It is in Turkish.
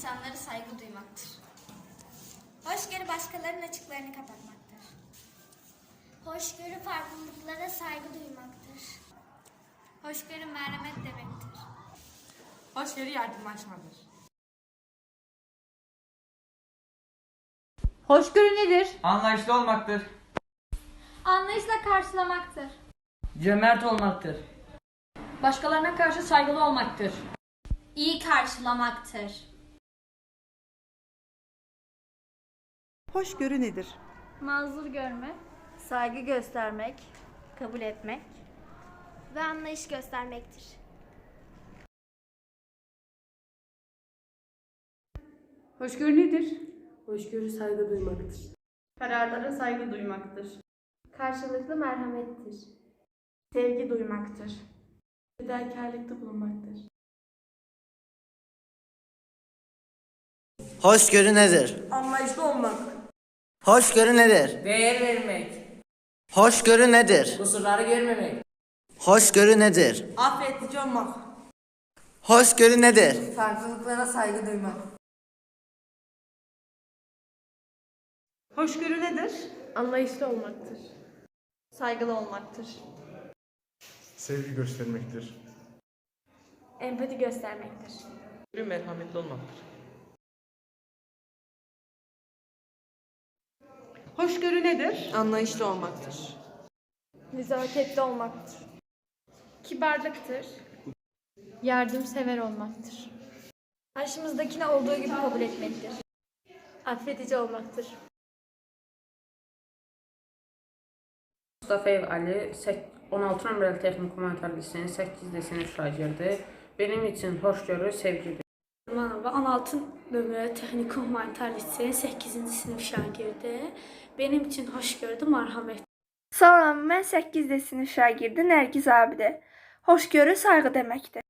insanlara saygı duymaktır. Hoşgörü başkalarının açıklarını kapatmaktır. Hoşgörü farklılıklara saygı duymaktır. Hoşgörü merhamet demektir. Hoşgörü yardımlaşmadır. Hoşgörü nedir? Anlayışlı olmaktır. Anlayışla karşılamaktır. Cömert olmaktır. Başkalarına karşı saygılı olmaktır. İyi karşılamaktır. Hoşgörü nedir? Mazur görme, saygı göstermek, kabul etmek, ve anlayış göstermektir. Hoşgörü nedir? Hoşgörü saygı duymaktır. kararlara saygı duymaktır, Karşılıklı merhamettir. sevgi duymaktır, Fedakarlıkta bulunmaktır. Hoşgörü nedir? Anlayışlı olmak. Hoşgörü nedir? Değer vermek. Hoşgörü nedir? Kusurları görmemek. Hoşgörü nedir? Affedici olmak. Hoşgörü nedir? Farklılıklara saygı duymak. Hoşgörü nedir? anlayışlı olmaktır, saygılı olmaktır, sevgi göstermektir. empati göstermektir, Merhametli olmaktır. Hoşgörü nedir? Anlayışlı olmaktır. nezaketli olmaktır, kibarlıktır, yardımsever olmaktır, karşımızdakini olduğu gibi kabul etmektir, affedici olmaktır. Mustafayev Ali, sək- 16 nömrəli texnik humanitar liseyin 8 sınıf şagirdi. Benim için hoşgörü sevgidir. Merhaba, 16 nömrəli Texnik Humanitar Liseyin 8-ci sinif şagirdi. Benim için hoşgörü merhamet. Salam, mən 8-ci sinif şagirdi Nərgiz Abidə. Hoşgörü sayğı deməkdir.